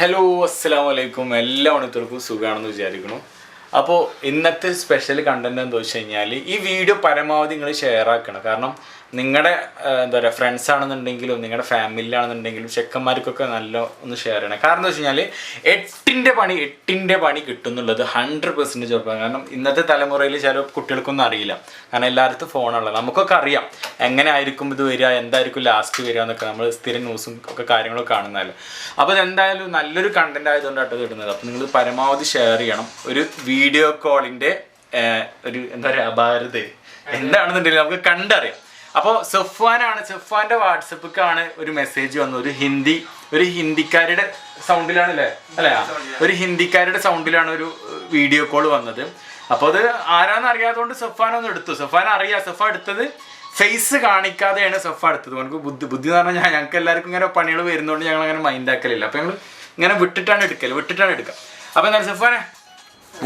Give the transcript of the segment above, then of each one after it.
Hello അസ്സാം വലൈക്കും എല്ലാ മണിത്തർക്കും സുഖമാണെന്ന് വിചാരിക്കുന്നു. അപ്പോൾ ഇന്നത്തെ സ്പെഷ്യൽ കണ്ടന്റ് എന്താ വെച്ച് കഴിഞ്ഞാൽ ഈ വീഡിയോ പരമാവധി നിങ്ങൾ ഷെയർ ആക്കണം. കാരണം നിങ്ങളുടെ എന്താ പറയുക ഫ്രണ്ട്സ് ആണെന്നുണ്ടെങ്കിലും നിങ്ങളുടെ ഫാമിലിയിലാണെന്നുണ്ടെങ്കിലും ചെക്കന്മാർക്കൊക്കെ നല്ല ഒന്ന് ഷെയർ ചെയ്യണം. കാരണം എന്താ വെച്ച് കഴിഞ്ഞാൽ എട്ടിന്റെ പണി എട്ടിന്റെ പണി കിട്ടുന്നുള്ളത് ഹൺഡ്രഡ് പെർസെന്റേജ് ഉറപ്പാണ്. കാരണം ഇന്നത്തെ തലമുറയിൽ ചില കുട്ടികൾക്കൊന്നും അറിയില്ല. കാരണം എല്ലായിടത്തും ഫോണുള്ളത് നമുക്കൊക്കെ അറിയാം എങ്ങനെ ആയിരിക്കും ഇത് വരിക എന്തായിരിക്കും ലാസ്റ്റ് വരിക എന്നൊക്കെ. നമ്മൾ സ്ഥിരം ന്യൂസും ഒക്കെ കാര്യങ്ങളൊക്കെ കാണുന്നതല്ലേ. അപ്പോൾ അതെന്തായാലും നല്ലൊരു കണ്ടന്റ് ആയതുകൊണ്ടാണ് ഇത് അപ്പോൾ നിങ്ങൾ പരമാവധി ഷെയർ ചെയ്യണം. ഒരു വീഡിയോ കോളിന്റെ ഒരു എന്താ പറയുക അപാരത. എന്താണെന്നുണ്ടെങ്കിൽ നമുക്ക് കണ്ടറിയാം. അപ്പോൾ സഫ്വാനാണ് സെഫ്വാന്റെ വാട്സപ്പിക്കാണ് ഒരു മെസ്സേജ് വന്നത്. ഒരു ഹിന്ദി ഒരു ഹിന്ദിക്കാരുടെ സൗണ്ടിലാണ് അല്ലേ? അല്ലേ ഒരു ഹിന്ദിക്കാരുടെ സൗണ്ടിലാണ് ഒരു വീഡിയോ കോൾ വന്നത്. അപ്പോൾ അത് ആരാന്ന് അറിയാത്തതുകൊണ്ട് സഫാൻ ഒന്ന് എടുത്തു. സഫാൻ അറിയാം സഫ എടുത്തത് ഫേസ് കാണിക്കാതെയാണ് സഫ എടുത്തത്. നമുക്ക് ബുദ്ധി ബുദ്ധി എന്ന് പറഞ്ഞാൽ ഞങ്ങൾക്ക് എല്ലാവർക്കും ഇങ്ങനെ പണികൾ വരുന്നതുകൊണ്ട് ഞങ്ങൾ അങ്ങനെ മൈൻഡ് ആക്കലില്ല. അപ്പോൾ ഞങ്ങൾ ഇങ്ങനെ വിട്ടിട്ടാണ് എടുക്കൽ വിട്ടിട്ടാണ് എടുക്കുക അപ്പോൾ എന്താണ് സഫാനെ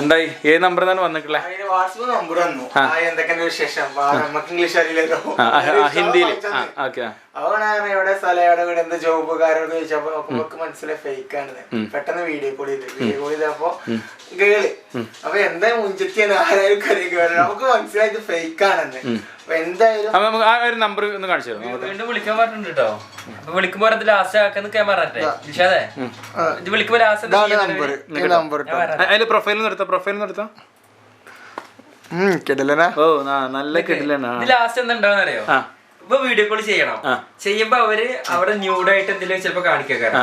എന്തായി? ഏത് നമ്പർ തന്നെ വന്നിട്ടുള്ളത് ഹിന്ദിയിൽ. ഓക്കെ അവനാണ് എവിടെ സ്ഥലം എവിടെ വീട് എന്ത് ജോബ് കാര്യമൊക്കെ ചോദിച്ചപ്പോ നമുക്ക് മനസ്സിലായി ഫേക്ക് ആണ് പെട്ടെന്ന് വീഡിയോ കോൾ ചെയ്ത്. വീഡിയോ കോൾ ചെയ്തപ്പോ ഗേൾ അപ്പൊ എന്താ മുഞ്ചത്തിയാണ് ആരായാലും കറി കേൾ നമുക്ക് മനസ്സിലായത് ഫേക്ക് ആണെന്ന്. അപ്പൊ എന്തായാലും അപ്പൊ നമുക്ക് ഒരു നമ്പർ ഒന്ന് കാണിച്ചു വീണ്ടും വിളിക്കാൻ പറഞ്ഞിട്ടുണ്ട് കേട്ടോ അപ്പൊ വിളിക്കുമ്പോ ലാസ്റ്റ് ആക്കാന്ന് ക്യാമറ നിഷാദേ ഇത് വിളിക്കുമ്പോ ലാസ്റ്റ് നമ്പർ പ്രൊഫൈൽ നിർത്താം പ്രൊഫൈൽ നിർത്താം കിടലനാ. ഓ നല്ല കിടിലാണ് ഇത് ലാസ്റ്റ് എന്താ ഉണ്ടാവുന്ന അറിയോ? ആ. ഇപ്പൊ വീഡിയോ കോൾ ചെയ്യണം. ചെയ്യുമ്പോ അവർ അവിടെ ന്യൂഡായിട്ട് എന്തെങ്കിലും ചിലപ്പോ കാണിക്കാം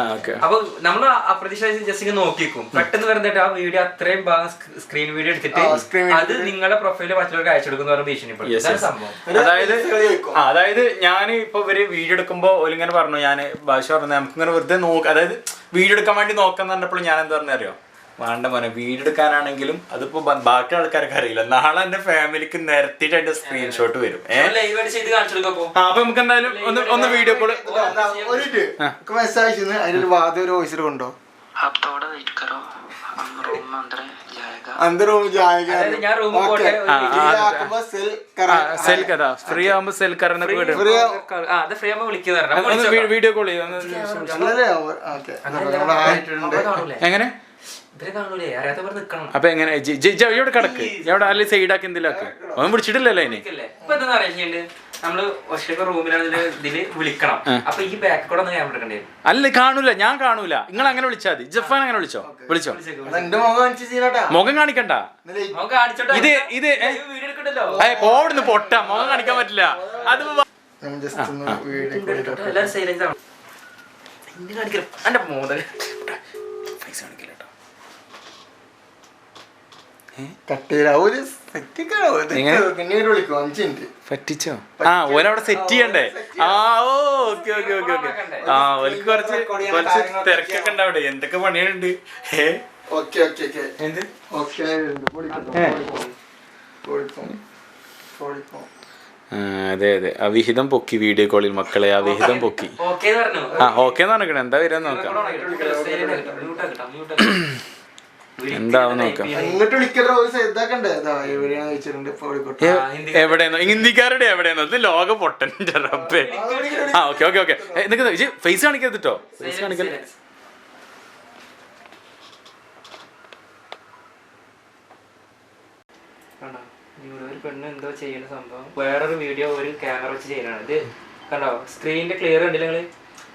അപ്പൊ നമ്മൾ അപ്രതീക്ഷ ജസ്റ്റ് ഇങ്ങനെ നോക്കിക്കും പെട്ടെന്ന് വരുന്നിട്ട് ആ വീഡിയോ അത്രയും ഭാഗം സ്ക്രീൻ വീഡിയോ എടുത്തിട്ട് ആ, screen video അത് നിങ്ങളുടെ പ്രൊഫൈലിൽ മറ്റുള്ളവർക്ക് അയച്ചു കൊടുക്കുന്ന പറഞ്ഞ ഭീഷണിപ്പെടുത്തും. അതായത് അതായത് ഞാൻ ഇപ്പൊ ഇവർ വീഡിയോ എടുക്കുമ്പോ ഓലിങ്ങനെ പറഞ്ഞു ഞാൻ ഭാഷ പറഞ്ഞു നമുക്ക് ഇങ്ങനെ വെറുതെ നോക്ക അതായത് വീഡിയോ എടുക്കാൻ വേണ്ടി നോക്കാന്ന് പറഞ്ഞപ്പോൾ ഞാൻ എന്താ പറഞ്ഞ അറിയോ വേണ്ട മോനെ വീടെടുക്കാനാണെങ്കിലും എടുക്കാനാണെങ്കിലും അതിപ്പോ ബാക്കി ആൾക്കാർക്ക് അറിയില്ല. നാളെ എന്റെ ഫാമിലിക്ക് നിരത്തിയിട്ട് എന്റെ സ്ക്രീൻഷോട്ട് വരും. അപ്പൊ. നമുക്ക് എന്തായാലും ഒന്ന് വീഡിയോ കോൾ മെസ്സേജ് അതിലൊരു ഫ്രീ ആവുമ്പോ സെൽ വീഡിയോ കോൾ ചെയ്യും എങ്ങനെ? അപ്പൊ എങ്ങനെ? ജി- ജി- ജി എവിടെ കിടക്ക്. എവിടെ അല്ലെങ്കിൽ സൈഡാക്കി എന്തിലാക്ക് ഒന്നും പിടിച്ചിട്ടില്ലല്ലോ അതിന് ഇല്ലേ? ഇപ്പൊ എന്താ അറിയിച്ചിട്ടുണ്ട് നമ്മൾ ഒറ്റയ്ക്ക് റൂമിലാണ് ഇതിൽ വിളിക്കണം. അപ്പൊ ഈ ബാക്ക് കൂടെ ഒന്ന് ക്യാമറ എടുക്കേണ്ടി? അല്ല കാണൂല. ഞാൻ കാണൂല. നിങ്ങൾ അങ്ങനെ വിളിച്ചാൽ മതി. ജഫാൻ അങ്ങനെ വിളിച്ചോ? വിളിച്ചോ? എന്റെ മുഖം കാണിച്ചു ചെയ്യണട്ടാ. മുഖം കാണിക്കണ്ട. ഇത് ഇത് പോവിടുന്ന് പൊട്ട. മുഖം കാണിക്കാൻ പറ്റില്ല. അത് എല്ലാരും സൈലൻസ് ആണ്. കാണിക്കണം എന്റെ മോതൽ പൈസ കേട്ടോ കട്ട് ചെയ്ത ഒരു സെറ്റ് എങ്ങനെ? പിന്നീട് വിളിക്കും അഞ്ച് മിനിറ്റ് പറ്റിച്ചോ? ആ ഓലവിടെ സെറ്റ് ചെയ്യണ്ടേ? ആ ഓ ഓക്കെ ഓക്കെ ഓക്കെ ഓക്കെ. ആ ഓൽക്ക് കുറച്ച് കുറച്ച് തിരക്കൊക്കെ ഉണ്ടാവിടെ എന്തൊക്കെ പണിയുണ്ട് ഏ? Okay okay okay. എന്ത്? ഓക്കെ ഏ. ആ, അതെ അതെ. ആ വിഹിതം പൊക്കി വീഡിയോ കോളിൽ മക്കളെ ആ വിഹിതം പൊക്കി. ഓക്കെ പറഞ്ഞു. ആ ഓക്കെ എന്ന് പറഞ്ഞിട്ട് എന്താ വരാൻ നോക്കാം എന്താവും നോക്കാം. എവിടെയെന്നോ? ഹിന്ദിക്കാരുടെ എവിടെയെന്നോ? ഇത് ലോക പൊട്ടൻ റബ്ബേ ആ ഓക്കെ ഓക്കെ ഓക്കെ. നിൽക്കുന്നത് ഫേസ് കാണിക്കരുത് കേട്ടോ ഫേസ് കാണിക്കരുത്. ഒരു പെണ്ണ് എന്തോ ചെയ്യുന്ന സംഭവം. വേറൊരു വീഡിയോ ഒരു ക്യാമറ വെച്ച് ചെയ്യണത് ഇത് കണ്ടോ? സ്ക്രീനിന്റെ ക്ലിയർ ഉണ്ടല്ലോ നിങ്ങൾ?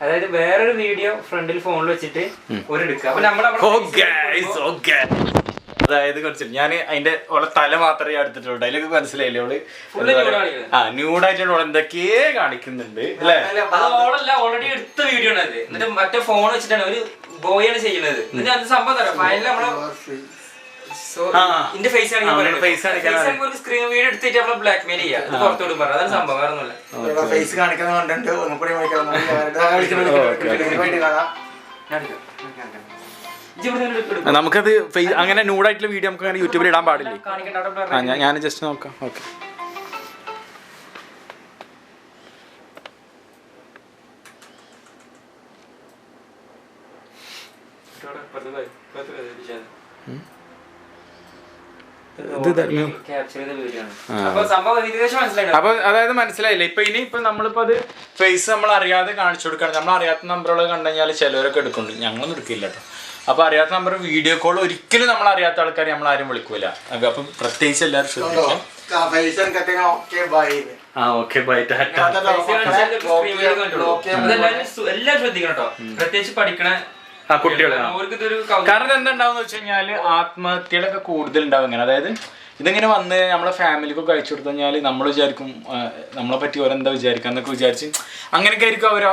അതായത് വേറൊരു വീഡിയോ ഫ്രണ്ടിൽ ഫോണിൽ വെച്ചിട്ട് ഒരു എടുക്കുക അപ്പൊ നമ്മൾ ഓ ഗൈസ് ഓക്കെ അതായത് കുറച്ച് ഞാൻ അതിന്റെ ഓളെ തല മാത്രമേ എടുത്തിട്ടുള്ളൂ. അതിലൊക്കെ മനസ്സിലായില്ലേ ഓൾ. ആ ന്യൂഡായിട്ട് ഓൾ എന്തൊക്കെയേ കാണിക്കുന്നുണ്ട് അല്ലേ? ഓളല്ല ഓൾറെഡി എടുത്ത വീഡിയോ ആണ് അത്. എന്നിട്ട് മറ്റേ ഫോൺ വെച്ചിട്ടാണ് ഒരു ബോയാണ് ചെയ്യുന്നത്. എന്നിട്ട് അത് സംഭവം തരാം ഫയലിൽ നമ്മൾ ഫേസ് കാണിക്കുന്ന. നമുക്കത് ഫേസ് അങ്ങനെ നൂടായിട്ടുള്ള വീഡിയോ നമുക്ക് അങ്ങനെ യൂട്യൂബിൽ ഇടാൻ പാടില്ലേ? ആ ഞാൻ ജസ്റ്റ് നോക്കാം. ഓക്കെ. Hmm? അപ്പൊ അതായത് മനസ്സിലായില്ല? ഇപ്പൊ ഇനി ഇപ്പൊ നമ്മളിപ്പോ അത് ഫേസ് നമ്മൾ അറിയാതെ കാണിച്ചു കൊടുക്കണം. നമ്മൾ അറിയാത്ത നമ്പറുകൾ കണ്ടു കഴിഞ്ഞാൽ ചിലവരൊക്കെ എടുക്കുന്നുണ്ട്. ഞങ്ങളൊന്നും എടുക്കില്ല കേട്ടോ. അപ്പൊ അറിയാത്ത നമ്പർ വീഡിയോ കോൾ ഒരിക്കലും നമ്മൾ അറിയാത്ത ആൾക്കാരെ നമ്മൾ ആരും വിളിക്കൂല. അപ്പൊ പ്രത്യേകിച്ച് എല്ലാവരും ശ്രദ്ധിക്കാം ആ ഓക്കെ ബൈ ടാറ്റ എല്ലാവരും എല്ലാരും ശ്രദ്ധിക്കണം കേട്ടോ. പ്രത്യേകിച്ച് പഠിക്കണ ആ കുട്ടികളെ. കാരണം എന്താ ഉണ്ടാവുന്ന വെച്ച് കഴിഞ്ഞാൽ ആത്മഹത്യകളൊക്കെ കൂടുതൽ ഉണ്ടാവും ഇങ്ങനെ. അതായത് ഇതിങ്ങനെ വന്ന് നമ്മളെ ഫാമിലിക്കൊക്കെ അയച്ചു കൊടുത്തു കഴിഞ്ഞാൽ നമ്മൾ വിചാരിക്കും നമ്മളെ പറ്റി ഓരെന്താ വിചാരിക്കുക എന്നൊക്കെ വിചാരിച്ച് അങ്ങനെയൊക്കെ ആയിരിക്കും അവർ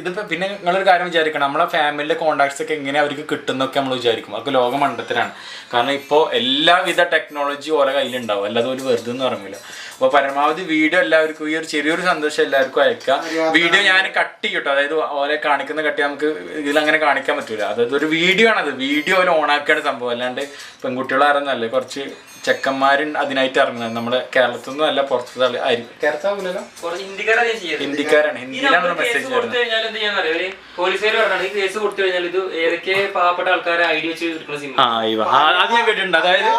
ഇതിപ്പോൾ പിന്നെ നിങ്ങളൊരു കാര്യം വിചാരിക്കണം. നമ്മളെ ഫാമിലിയുടെ കോണ്ടാക്ട്സ് ഒക്കെ എങ്ങനെ അവർക്ക് കിട്ടുന്നൊക്കെ നമ്മൾ വിചാരിക്കും. അതൊക്കെ ലോക മണ്ടത്തിലാണ് കാരണം ഇപ്പോൾ എല്ലാവിധ ടെക്നോളജി ഓരോ കയ്യിലുണ്ടാവും. അല്ലാതെ ഒരു വെറുതെ എന്ന് പറയുന്നില്ല അപ്പോൾ പരമാവധി വീഡിയോ എല്ലാവർക്കും ഈ ഒരു ചെറിയൊരു സന്തോഷം എല്ലാവർക്കും അയക്കുക വീഡിയോ ഞാൻ കട്ട് ചെയ്യട്ടോ അതായത് ഓരെ കാണിക്കുന്ന കട്ടി നമുക്ക് ഇതിലങ്ങനെ കാണിക്കാൻ പറ്റൂല. അതായത് ഒരു വീഡിയോ ആണത് വീഡിയോ ഓല ഓണാക്കുകയാണ് സംഭവം. അല്ലാണ്ട് പെൺകുട്ടികളാരെന്നല്ലേ. കുറച്ച് ചെക്കന്മാരും അതിനായിട്ട് ഇറങ്ങുന്നത്. നമ്മുടെ കേരളത്തിൽ നിന്നും അല്ല പുറത്തുനിന്ന് ആൾ ആയിരിക്കും കേരളത്തിലാവില്ലല്ലോ. ഹിന്ദിക്കാരാണ് ഹിന്ദിയിലാണ് മെസ്സേജ് അത് ഞാൻ കേട്ടിട്ടുണ്ട്. അതായത്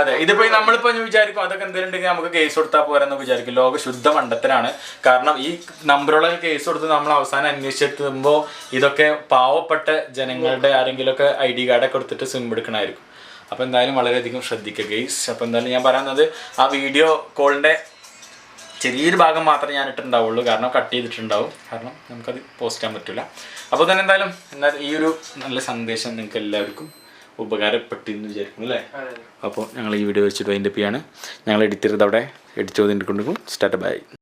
അതെ ഇതിപ്പോ നമ്മളിപ്പോ വിചാരിക്കും അതൊക്കെ എന്തെങ്കിലും നമുക്ക് കേസ് കൊടുത്താൽ പോരെന്ന് വിചാരിക്കും. ലോക ശുദ്ധ മണ്ഡത്തിനാണ്. കാരണം ഈ നമ്പറുള്ള കേസ് കൊടുത്ത് നമ്മൾ അവസാനം അന്വേഷിച്ചെത്തുമ്പോൾ ഇതൊക്കെ പാവപ്പെട്ട ജനങ്ങളുടെ ആരെങ്കിലുമൊക്കെ ഐ ഡി കാർഡൊക്കെ കൊടുത്തിട്ട് സിം എടുക്കണമായിരിക്കും. അപ്പൊ എന്തായാലും വളരെയധികം ശ്രദ്ധിക്കുക ഗെയ്സ് അപ്പോൾ എന്തായാലും ഞാൻ പറയുന്നത് ആ വീഡിയോ കോളിന്റെ ചെറിയൊരു ഭാഗം മാത്രമേ ഞാൻ ഇട്ടിട്ടുണ്ടാവുള്ളൂ. കാരണം കട്ട് ചെയ്തിട്ടുണ്ടാവും. കാരണം നമുക്കത് പോസ്റ്റ് ചെയ്യാൻ പറ്റില്ല അപ്പോൾ തന്നെ എന്തായാലും എന്നാൽ ഈ ഒരു നല്ല സന്ദേശം നിങ്ങൾക്ക് എല്ലാവർക്കും ഉപകാരപ്പെട്ടെന്ന് വിചാരിക്കുന്നു അല്ലേ? അപ്പോൾ ഞങ്ങൾ ഈ വീഡിയോ വെച്ചിട്ട് അതിന്റെ പിയാണ് ഞങ്ങൾ എഡിറ്റ് ചെയ്തത് അവിടെ എഡിറ്റ് ചെയ്തിട്ടുണ്ടെങ്കിൽ സ്റ്റാർട്ട് ബൈ